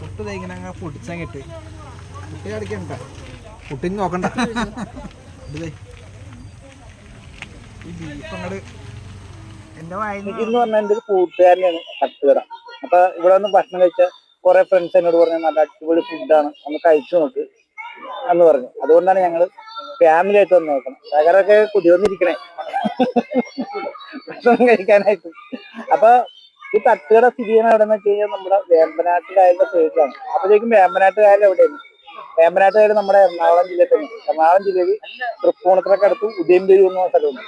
പുട്ട് തേങ്ങനെ അങ്ങനെ പൊടിച്ചാൽ കിട്ടി. പുട്ടി അടിക്കണ്ട പുട്ടിന് നോക്കണ്ട. ഈ ബീഫ് അങ്ങോട്ട് വായിന്ന് എന്റെ തട്ടുകട അപ്പൊ ഇവിടെ വന്ന് ഭക്ഷണം കഴിച്ച കുറെ ഫ്രണ്ട്സ് എന്നോട് പറഞ്ഞു നല്ല അടിപൊളി ഫുഡാണ് ഒന്ന് കഴിച്ചു നോക്ക് എന്ന് പറഞ്ഞു. അതുകൊണ്ടാണ് ഞങ്ങൾ ഫാമിലി ആയിട്ട് വന്ന് നോക്കണം. ശേഖരൊക്കെ കുടിവന്നിരിക്കണേ ഭക്ഷണം കഴിക്കാനായിട്ട്. അപ്പൊ ഈ തട്ടുകട സ്ഥിതി ചെയ്യുന്ന എവിടെ വെച്ച് കഴിഞ്ഞാൽ നമ്മുടെ വേമ്പനാട്ട് കായലിന്റെ സൈഡിലാണ്. അപ്പോഴേക്കും വേമ്പനാട്ട് കായൽ എവിടെയാണ്? വേമ്പനാട്ട് കായൽ നമ്മുടെ എറണാകുളം ജില്ലയിൽ തന്നെ എറണാകുളം ജില്ലയിൽ തൃപ്പൂണിത്തറക്ക് അടുത്ത് ഉദയംപേരി എന്ന സ്ഥലമുണ്ട്.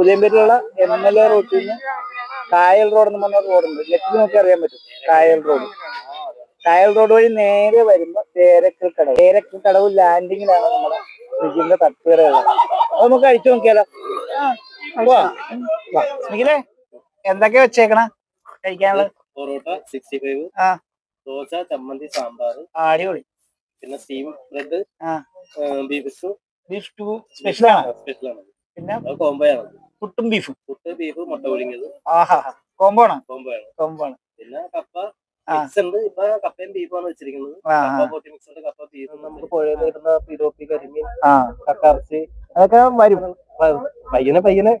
ഉദയംപേരിലുള്ള എം എൽ എ റോട്ടിൽ നിന്ന് കായൽ റോഡ് എന്ന് പറഞ്ഞ റോഡുണ്ട്. നെറ്റിൽ നോക്കി അറിയാൻ പറ്റും. കായൽ റോഡ്. കായൽ റോഡ് വഴി നേരെ വരുമ്പോ തേരക്കൽ കടവ്. തേരക്കൽ കടവ് ലാൻഡിങ്ങിലാണ് നമ്മുടെ ഫ്രിഡ്ജിന്റെ തട്ടുകടയുള്ളത് അത് നമുക്ക് അഴിച്ചു നോക്കിയാലോ? എന്തൊക്കെയാ വെച്ചേക്കണ? കഴിക്കാനുള്ളത് പൊറോട്ട സിക്സ്റ്റി ഫൈവ് ആ. ദോശ ചമ്മന്തി സാമ്പാർ ആ, അടിപൊളി. പിന്നെ സ്റ്റീം ബ്രെഡ് ആ. ബീഫ് സ്റ്റൂ ബീഫ് ആണ്. സ്പെഷ്യൽ ആണ്. പിന്നെ കോംബോ ആണ്. പുട്ടും ബീഫും പുട്ട് ബീഫ് മുട്ട പുഴുങ്ങിയത്. ആഹാ കോമ്പോണോ കോംബോയാണ് കോമ്പോണ് പിന്നെ കപ്പ ആ. മിക്സ് ഉണ്ട്. ഇപ്പൊ കപ്പയും ബീഫാണ് വെച്ചിരിക്കുന്നത്. കപ്പ ആ. പോട്ടി മിക്സ് ഉണ്ട്. കപ്പ ബീഫ് നമുക്ക് പുഴയിൽ കിട്ടുന്ന കരിമീൻ ആ. കക്കറച്ചി അതൊക്കെ വരും. പയ്യനെ പയ്യനെ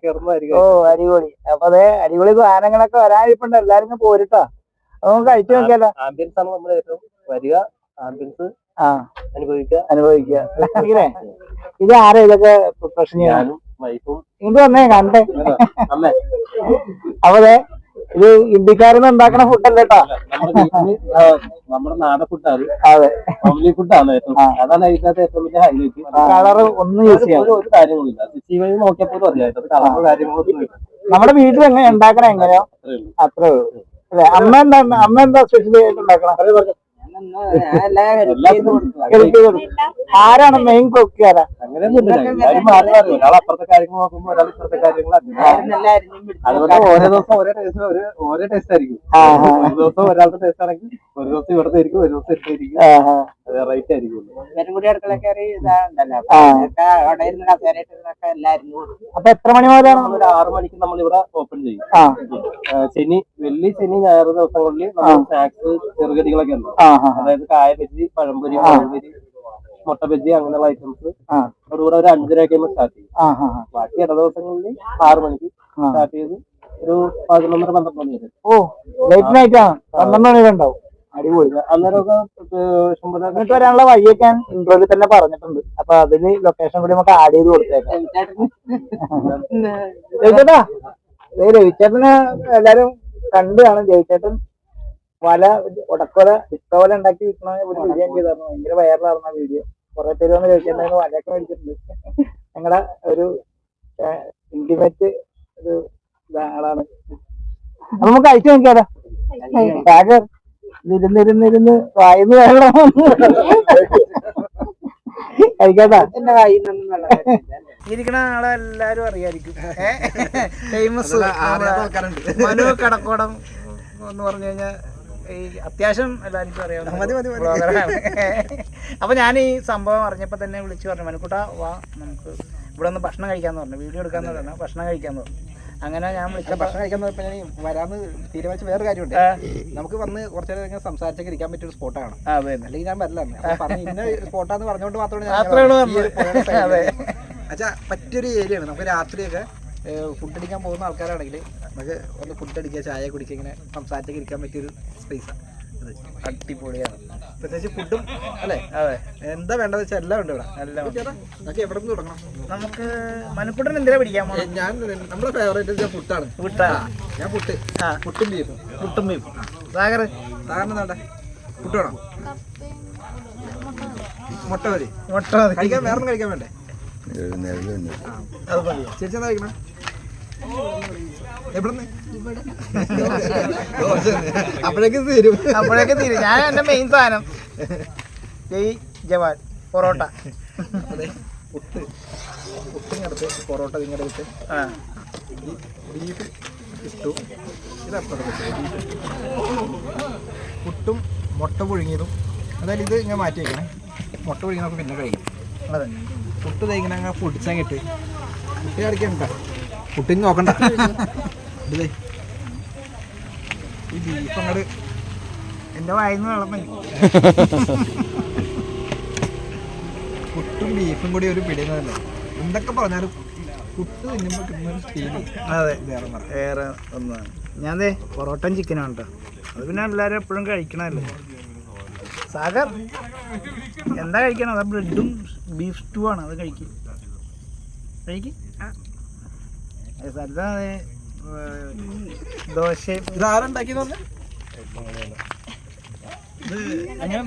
ഓ അടിപൊളി. അപ്പൊ അതെ അടിപൊളി സാധനങ്ങളൊക്കെ വരാനിപ്പുണ്ട്. എല്ലാരും പോരിട്ടാ. നമുക്ക് കഴിച്ചു നോക്കിയാലോ? ആംബിയൻസ് ആണ് നമ്മൾ ഏറ്റവും വരിക ആംബിയൻസ് ആ. അനുഭവിക്കുക. അനുഭവിക്കുക. ഇത് ആരാ ഇതൊക്കെ പ്രൊഫഷൻ ചെയ്യാനും വൈഫും. ഇത് വന്നേ കണ്ടേ. അമ്മേ അപ്പൊ അതെ ഇത് ഇന്ത്യക്കാരൻ ഉണ്ടാക്കണ ഫുഡല്ല കേട്ടോ നമ്മുടെ നാടൻ ഫുഡാണ് അതെ. ഫാമിലി ഫുഡാണ്. അതാണ് അതിനകത്ത് ഏറ്റവും വലിയ ഹൈലൈറ്റ് കളറ് ഒന്നും യൂസ് ചെയ്യാൻ ഒരു കാര്യങ്ങളില്ല സിറ്റി വഴി അറിയാം. കളറോ കാര്യങ്ങളൊന്നും നമ്മുടെ വീട്ടിൽ എങ്ങനെ ഉണ്ടാക്കണ എങ്ങനെയാ അത്രേ ഉള്ളൂ. അമ്മ എന്താ അമ്മ എന്താ സ്പെഷ്യൽ ആയിട്ട് ഉണ്ടാക്കണം. ആരാണ് മെയിൻ കൊക്കി ആരാ അപ്പുറത്തെ കാര്യങ്ങൾ നോക്കുമ്പോൾ ഒരാൾ ഇപ്പുറത്തെ കാര്യങ്ങൾ അങ്ങനെ. ഓരോ ദിവസം ഓരോ ടേസ്റ്റ് ഒരു ഓരോ ടേസ്റ്റ് ആയിരിക്കും. ഒരു ദിവസം ഒരാളുടെ ടേസ്റ്റ് ആണെങ്കിൽ ഒരു ദിവസം ഇവിടുത്തെ ആയിരിക്കും ഒരു ദിവസം ഇവിടുത്തെ ആയിരിക്കും. വെറൈറ്റി ആയിരിക്കും അപ്പൊ എത്ര മണി മുതലാണ്? ആറു ആറ് മണിക്ക് നമ്മൾ ഇവിടെ ഓപ്പൺ ചെയ്യും ശനി വെള്ളി ശനി ഞായർ ദിവസങ്ങളിൽ സ്നാക്സ് ചെറുകടികളൊക്കെ ഉണ്ട്. അതായത് കായ ബജി പഴംപൊരി പഴംപൊരി മുട്ട ബജി അങ്ങനെയുള്ള ഐറ്റംസ് ആ. അതുകൂടെ ഒരു അഞ്ചരയൊക്കെ സ്റ്റാർട്ട് ചെയ്യും. ബാക്കി ഇട ദിവസങ്ങളിൽ ആറു മണിക്ക് സ്റ്റാർട്ട് ചെയ്ത് ഒരു പതിനൊന്നര പന്ത്രണ്ട് മണി വരെ. ഓ ലൈറ്റ് നൈറ്റ് ആണ് പന്ത്രണ്ട് മണി വരെ ഉണ്ടാവും. അടിപൊളി. അന്നേരമൊക്കെ ഇഷ്ടംപോലെ എന്നിട്ട് വരാനുള്ള വഴിയൊക്കെ ഞാൻ ഇൻട്രോയിൽ തന്നെ പറഞ്ഞിട്ടുണ്ട്. അപ്പൊ അതിന് ലൊക്കേഷൻ കൂടി നമുക്ക് ആഡ് ചെയ്ത് കൊടുത്തേക്കാം. ജയിച്ചേട്ടാ ദേ രവിച്ചേട്ടന് എല്ലാരും കണ്ടാണ് കാണും. ജയിച്ചേട്ടൻ വല ഉടക്കൊല ഇഷ്ടപോലെ ഉണ്ടാക്കി വിൽക്കണ ഒരു വീഡിയോ ചെയ്തായിരുന്നു. ഭയങ്കര വൈറലായിരുന്ന വീഡിയോ കുറെ പേര് വന്ന് ചോദിച്ചിട്ടുണ്ടായിരുന്നു വലയൊക്കെ മേടിച്ചിട്ടുണ്ട്. ഞങ്ങളുടെ ഒരു ഇന്റിമേറ്റ് ഒരു ഇതാണ്. ആളാണ് അപ്പൊ നമുക്ക് അയച്ചു നോക്കിയാലോ? രാജർ ഇരുന്നിരുന്നിരുന്ന് വായിന്ന് വെള്ളം കഴിക്കാട്ടാ എന്റെ കയ്യിൽ നിന്നും വെള്ളം വരുന്നില്ല. ഇരിക്കണ ആളെ എല്ലാരും അറിയായിരിക്കും. ഫേമസ് മനു കടക്കോടം എന്ന് പറഞ്ഞു കഴിഞ്ഞാൽ ഈ അത്യാവശ്യം എല്ലാവർക്കും അറിയാവുന്ന അപ്പൊ ഞാൻ ഈ സംഭവം അറിഞ്ഞപ്പോ തന്നെ വിളിച്ചു പറഞ്ഞു മനുക്കുട്ട വാ നമുക്ക് ഇവിടെ ഒന്ന് ഭക്ഷണം കഴിക്കാന്ന് പറഞ്ഞു. വീഡിയോ എടുക്കാന്ന് പറഞ്ഞു. ഭക്ഷണം കഴിക്കാന്ന് പറഞ്ഞു. അങ്ങനെ ഞാൻ വിളിച്ച ഭക്ഷണം കഴിക്കാൻ പറഞ്ഞു ഞാൻ വരാന്ന് തീരുമാനിച്ച വേറെ കാര്യമുണ്ട്. നമുക്ക് വന്ന് കുറച്ചു നേരം ഇങ്ങനെ സംസാരിച്ചൊക്കെ ഇരിക്കാൻ പറ്റിയ ഒരു സ്പോട്ടാണ് അല്ലെങ്കിൽ ഞാൻ വരില്ല അപ്പൊ പറഞ്ഞു ഇന്ന സ്പോട്ടാന്ന് പറഞ്ഞുകൊണ്ട് മാത്രമാണ് അച്ഛാ മറ്റൊരു ഏരിയ. അച്ഛാ പറ്റിയൊരു ഏരിയയാണ് നമുക്ക് രാത്രിയൊക്കെ ഫുഡ് അടിക്കാൻ പോകുന്ന ആൾക്കാരാണെങ്കിൽ നമുക്ക് ഒന്ന് ഫുഡ് അടിക്കുക ചായ കുടിക്കുക ഇങ്ങനെ സംസാരിച്ചൊക്കെ ഇരിക്കാൻ പറ്റിയൊരു സ്പേസാണ് അത് അടിപൊളിയാണ്. പ്രത്യേകിച്ച് ഫുഡും അല്ലേ? അതെ. എന്താ വേണ്ടത് വെച്ചാൽ എല്ലാം ഉണ്ട് ഇവിടെ. എല്ലാം നമുക്ക് എവിടെ നിന്ന് തുടങ്ങണം? നമുക്ക് മനുക്കുട്ടൻ എന്തിനാ പിടിക്കാൻ ഞാൻ നമ്മുടെ ഫേവറേറ്റ് പുട്ടാണ് പുട്ടാ ഞാൻ പുട്ട് ആ. പുട്ടും ബീഫും പുട്ടും ബീഫ് സാഗർ? സാഗറിന് വേണ്ട? പുട്ട് വേണം? മുട്ട മതി. മുട്ട മതി. കഴിക്കാൻ വേറെ ഒന്നും കഴിക്കാൻ വേണ്ടേ? അത് മതി ചേച്ചി എന്താ കഴിക്കണം? അപ്പോഴേക്കും തീരും. അപ്പോഴേക്ക് തീരും. ഞാൻ എന്റെ മെയിൻ സാധനം. ജയ് ജവാൻ പൊറോട്ട. പുട്ട്. പുട്ടിങ്ങടുത്ത് പൊറോട്ട ഈ ബീഫ് ബീഫ് പുട്ടും മുട്ട പുഴുങ്ങിയതും. അതായത് ഇത് ഞാൻ മാറ്റി വയ്ക്കണേ മുട്ട പുഴുങ്ങി നമുക്ക് പിന്നെ കഴിക്കും അതെ. പുട്ട് ദേ പൊടിച്ചാൽ കിട്ടി പുട്ടി അടിക്കണ്ട പുട്ടിന് നോക്കണ്ട. ഈ ബീഫ് അങ്ങോട്ട് എന്റെ വായിന്ന് വെള്ളം പുട്ടും ബീഫും കൂടി ഒരു പിടിയുന്നതല്ലേ എന്തൊക്കെ പറഞ്ഞാലും പുട്ട് തിന്നുമ്പോൾ കിട്ടുന്ന അതെ. വേറെ വേറെ ഒന്നാണ് ഞാൻ ദേ പൊറോട്ടയും ചിക്കനാണ് കേട്ടോ അത് പിന്നെ എല്ലാവരും എപ്പോഴും കഴിക്കണല്ലേ സാഗർ എന്താ കഴിക്കണം അതാ ബ്രെഡും ബീഫ് സ്റ്റൂ ആണ്. അത് കഴിക്കും. കഴിക്കും? ദോശയും പറഞ്ഞ ഇത് എങ്ങനെ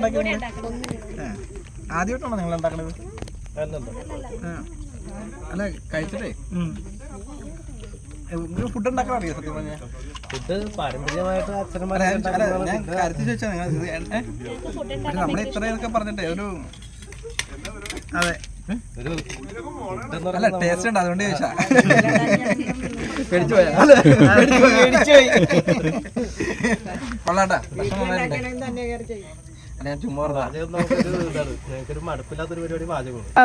ആദ്യമായിട്ടാണോ നിങ്ങൾ ഉണ്ടാക്കണത്? അല്ല കഴിച്ചിട്ടേ. ഫുഡ് ഉണ്ടാക്കാൻ അറിയോ സത്യം പറഞ്ഞാൽ ഫുഡ് പാരമ്പര്യമായിട്ട് അച്ഛനമാരെ ഞാൻ കാര്യത്തിൽ ചോദിച്ചാൽ നിങ്ങൾ? പക്ഷെ നമ്മുടെ ഇത്രയൊക്കെ പറഞ്ഞിട്ടേ ഒരു അതെ. അല്ല ടേസ്റ്റ് ഉണ്ട് അതുകൊണ്ട് ചോദിച്ചാ. കൊള്ളാട്ടാ.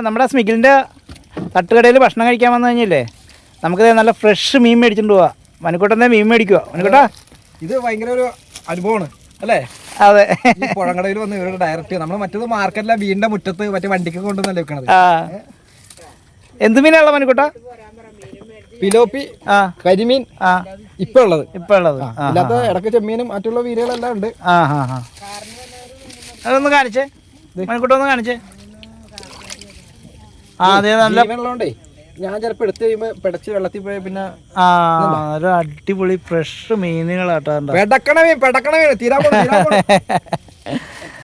നമ്മുടെ സ്മിഗിലിന്റെ തട്ടുകടയിൽ ഭക്ഷണം കഴിക്കാൻ വന്നു കഴിഞ്ഞില്ലേ? നമുക്ക് നല്ല ഫ്രഷ് മീൻ മേടിച്ചിട്ട് പോവാ. മനുക്കൂട്ടന്റെ മീൻ മേടിക്കുക മനുക്കൂട്ടാ. ഇത് ഭയങ്കര ഒരു അനുഭവമാണ് അല്ലേ? അതെ. പുഴങ്കടയിൽ വന്ന് ഇവരുടെ ഡയറക്റ്റ് നമ്മൾ മറ്റേത് മാർക്കറ്റിലെ വീടിന്റെ മുറ്റത്ത് മറ്റേ വണ്ടിക്ക് കൊണ്ടുവന്നല്ലേ വെക്കണത്. എന്ത് മീനാണല്ലോ മനുക്കൂട്ട? പിലോപ്പി ആ. കരിമീൻ ആ. ഇപ്പൊ ഉള്ളത്. ഇപ്പൊ ഉള്ളത്. അല്ലാത്ത ഇടയ്ക്ക് ചെമ്മീനും മറ്റുള്ള മീനുകളെല്ലാം ഉണ്ട്. ആ ഹാ ആ. അതൊന്ന് കാണിച്ചേ. മനുക്കൂട്ട ഒന്ന് കാണിച്ചേ. ആ അതെ നല്ല ഞാൻ ചിലപ്പോ എടുത്തു കഴിയുമ്പോ പിടച്ച് വെള്ളത്തിൽ പോയ പിന്നെ ആ ഒരു അടിപൊളി ഫ്രഷ് മീനുകളാട്ടാ പെടക്കണമേ പെടക്കണമേ തീരാ.